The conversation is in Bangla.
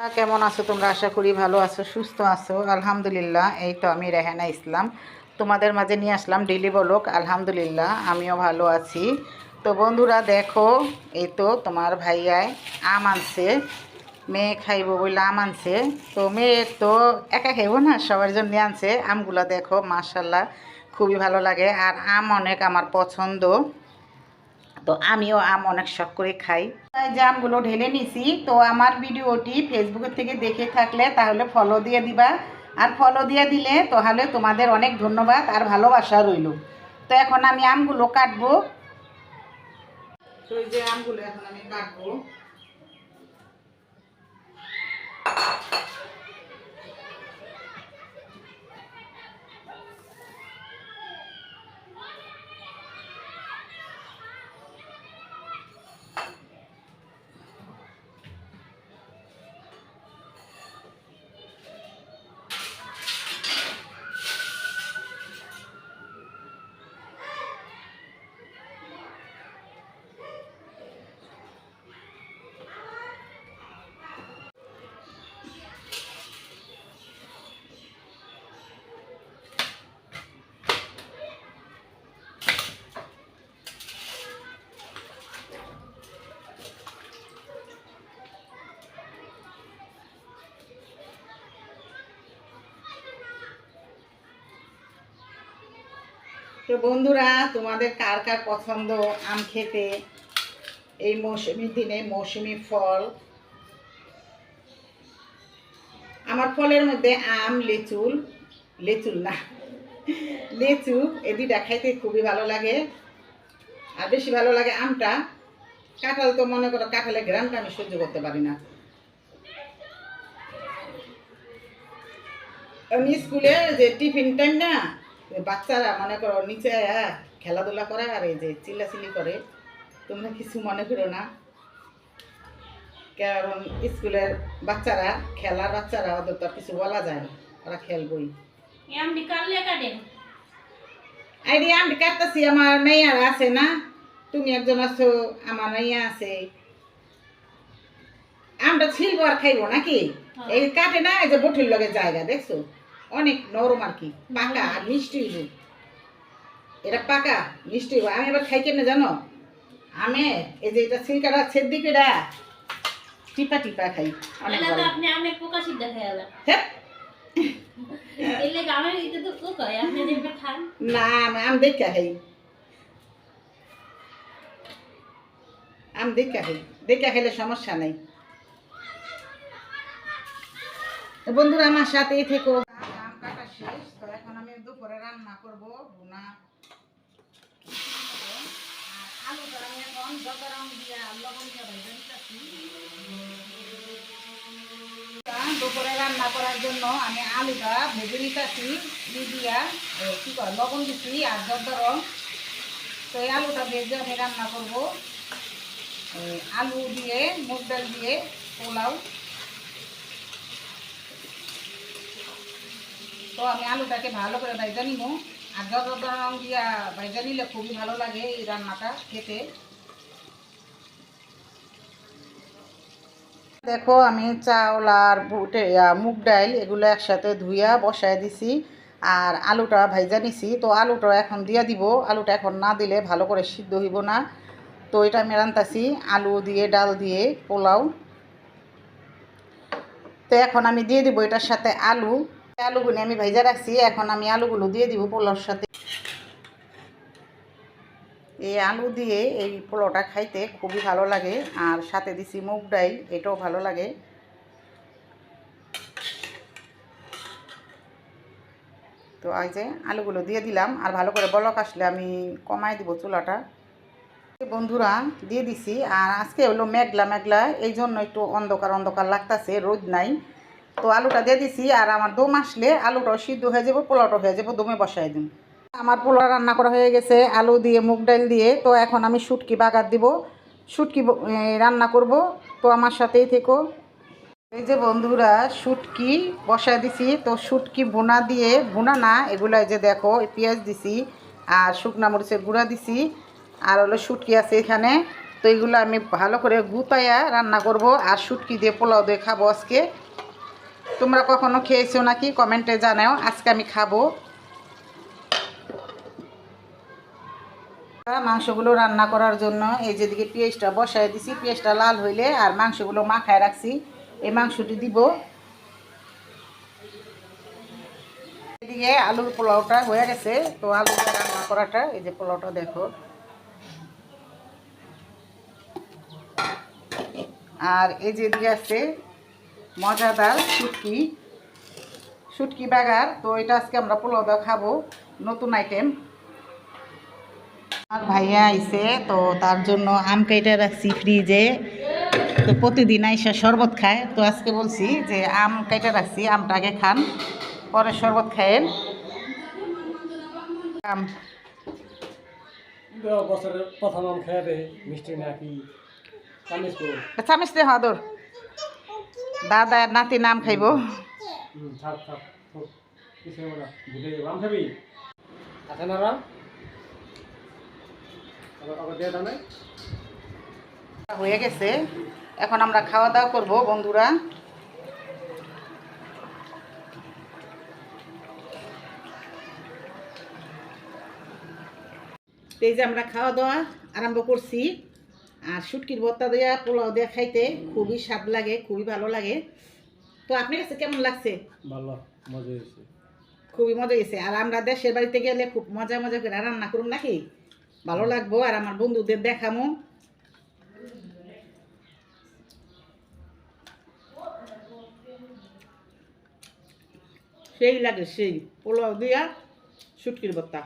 কেমন আছো তোমরা? আশা করি ভালো আছো, সুস্থ আছো। আলহামদুলিল্লাহ, এই তো আমি রেহানা ইসলাম। তোমাদের মাঝে নিয়ে আসলাম ডেলি বলক। আলহামদুলিল্লাহ, আমিও ভালো আছি। তো বন্ধুরা, দেখো, এই তো তোমার ভাইয়ায় আম আনছে। মেয়ে খাইব বলে আম আনছে। তো মেয়ে তো একা খাইব না, সবার জন্য আনছে। আমগুলো দেখো মার্শাল্লাহ খুবই ভালো লাগে। আর আম অনেক আমার পছন্দ। তো আমিও আম অনেক শখ করে খাই। যে আমগুলো ঢেলে নিছি, তো আমার ভিডিওটি ফেসবুকের থেকে দেখে থাকলে তাহলে ফলো দিয়ে দিবা। আর ফলো দিয়ে দিলে তাহলে তোমাদের অনেক ধন্যবাদ আর ভালোবাসা রইল। তো এখন আমি আমগুলো কাটবো। তো এই যে আমগুলো এখন আমি কাটবো। তো বন্ধুরা, তোমাদের কার কার পছন্দ আম খেতে? এই মৌসুমি দিনে মৌসুমি ফল। আমার ফলের মধ্যে আম, লেচুল লেচুল না, লেচু এই দুইটা খাইতে খুবই ভালো লাগে। আর বেশি ভালো লাগে আমটা। কাঁঠাল তো মনে করো, কাঁঠালের গ্রামটা আমি সহ্য করতে পারি না। আমি স্কুলে যে টিফিন টাইম না বাচ্চারা মনে করো নিচে আয়া খেলাধুলা করে আর এই যে চিল্লাচিল্লি করে তোমরা কিছু মনে করো না। কারণ স্কুলের বাচ্চারা খেলার বাচ্চারা ওদের তো কিছু বলা যায় না ওরা খেলবই। আইডি আমি কাটতেছি আমার মেয়ার আছে না? তুমি একজন আছো আমার মেয়া আছে। আমরা ছিলবো আর খাইবো নাকি? হ্যাঁ। এই কাটে না এই যে বটির লগে জায়গা দেখছ? অনেক নরম আর কি পাকা আর মিষ্টি হইব। এটা পাকা মিষ্টি হইব। আমি এবার খাই কেন জানো? আমি এই যে এটা ছিলকাটা ছেদ দিকে টিপা টিপা খাই অনেক আপনি পোকা সিদ্ধ খেয়ে হ্যাঁ? এটা না আম দেখা খাই। আম দেখা খাই দেখা খেলে সমস্যা নেই। বন্ধুরা আমার সাথেই থেকো আম কাটা শেষ তো এখন আমি দুপুরে রান্না করব ভুনা আর আলুটা আমি এখন যত রং দিয়া লবণ দিয়া ভেজে নিতেছি দুপুরে রান্না করার জন্য আমি আলুটা ভেজে নিতেছি, দিয়া কি কয়, লবণ দিচ্ছি আর জর্দা তো এই আলুটা ভেজে আমি রান্না করব। আলু দিয়ে, মুগ ডাল দিয়ে, পোলাও। তো আমি আলুটাকে ভালো করে ভাইজা নিব। আর জর্দা রং দিয়া ভাইজা নিলে খুবই ভালো লাগে এই রান্নাটা খেতে। দেখো, আমি চাউল আর বুটে মুগ ডাইল এগুলো একসাথে ধুইয়া বসায় দিছি আর আলুটা ভাইজা নিছি। তো আলুটা এখন দিয়া দিব। আলুটা এখন না দিলে ভালো করে সিদ্ধ হইব না। তো এটা আমি রান্তাছি আলু দিয়ে, ডাল দিয়ে, পোলাও। তো এখন আমি দিয়ে দিব এটার সাথে আলু। আলুগুলো আমি ভাইজা রাখছি। এখন আমি আলুগুলো দিয়ে দিব পোলাওর সাথে। এই আলু দিয়ে এই পোলাওটা খাইতে খুবই ভালো লাগে, আর সাথে দিছি মুগ ডাল এটাও ভালো লাগে। তো এই যে আলুগুলো দিয়ে দিলাম, আর ভালো করে বলক আসলে আমি কমাই দিব চুলাটা। বন্ধুরা, দিয়ে দিছি, আর আজকে হলো মেঘলা মেঘলা, এই জন্য একটু অন্ধকার অন্ধকার লাগতাছে, রোদ নাই। তো আলুটা দিয়ে দিছি, আর আমার দম আসলে আলুটাও সিদ্ধ হয়ে যাব পোলাওটা হয়ে যাব, দমে বসাই দিন আমার পোলাও রান্না করা হয়ে গেছে, আলু দিয়ে, মুগ ডাল দিয়ে। তো এখন আমি শুটকি বাগার দিব, শুটকি রান্না করব। তো আমার সাথেই থেকো। এই যে বন্ধুরা, শুটকি বসায় দিছি। তো শুটকি বোনা দিয়ে বোনা না এগুলো যে দেখো পেঁয়াজ দিছি আর শুকনা মরিচের গুঁড়া দিছি আর হলো শুটকি আছে এখানে। তো এগুলো আমি ভালো করে গুতাইয়া রান্না করব আর শুটকি দিয়ে পোলাও দিয়ে খাব আজকে। তোমরা কখনো খেয়েছো নাকি? কমেন্টে জানাও। আজকে আমি খাব। মাংসগুলো রান্না করার জন্য এই যেদিকে পেঁয়াজটা বসায় দিছি, পেঁয়াজটা লাল হইলে আর মাংসগুলো মাখায় রাখছি। এই মাংসটি দিব। এদিকে আলুর পোলাওটা হয়ে গেছে। তো আলু রান্না করাটা, এই যে পোলাওটা দেখো। আর এই যে এদিকে আছে মজাদার শুটকি। শুটকি বাগার, তো এটা আজকে আমরা পোলাও খাব। নতুন আইটেম আমার ভাইয়া আইছে তো তার জন্য আম কেটে রাখছি ফ্রিজে। তো প্রতিদিন আইসা শরবত খায়। তো আজকে বলছি যে আম কেটে রাখছি আমটা আগে খান পরে শরবত খায়েন। আম। বছরের প্রথম আম খেয়ে দে মিষ্টি নাকি চামিচ দে। হাদর দাদা আর নাতি নাম খাইব। থাক থাক আম খাবি? আছে না হয়ে গেছে। এখন আমরা খাওয়া দাওয়া করব বন্ধুরা। এই যে আমরা খাওয়া দাওয়া আরম্ভ করছি। আর শুটকির ভর্তা দেওয়া পোলাও দেওয়া খাইতে খুবই স্বাদ লাগে খুবই ভালো লাগে। তো আপনার কাছে কেমন লাগছে? ভালো মজা হয়েছে। খুবই মজা গেছে আর আমরা দেশের বাড়িতে গেলে খুব মজা মজা করে রান্না করুন নাকি? ভালো লাগবো আর আমার বন্ধুদের দেখামো। সেই লাগে সেই পোলাও দিয়া শুটকির ভর্তা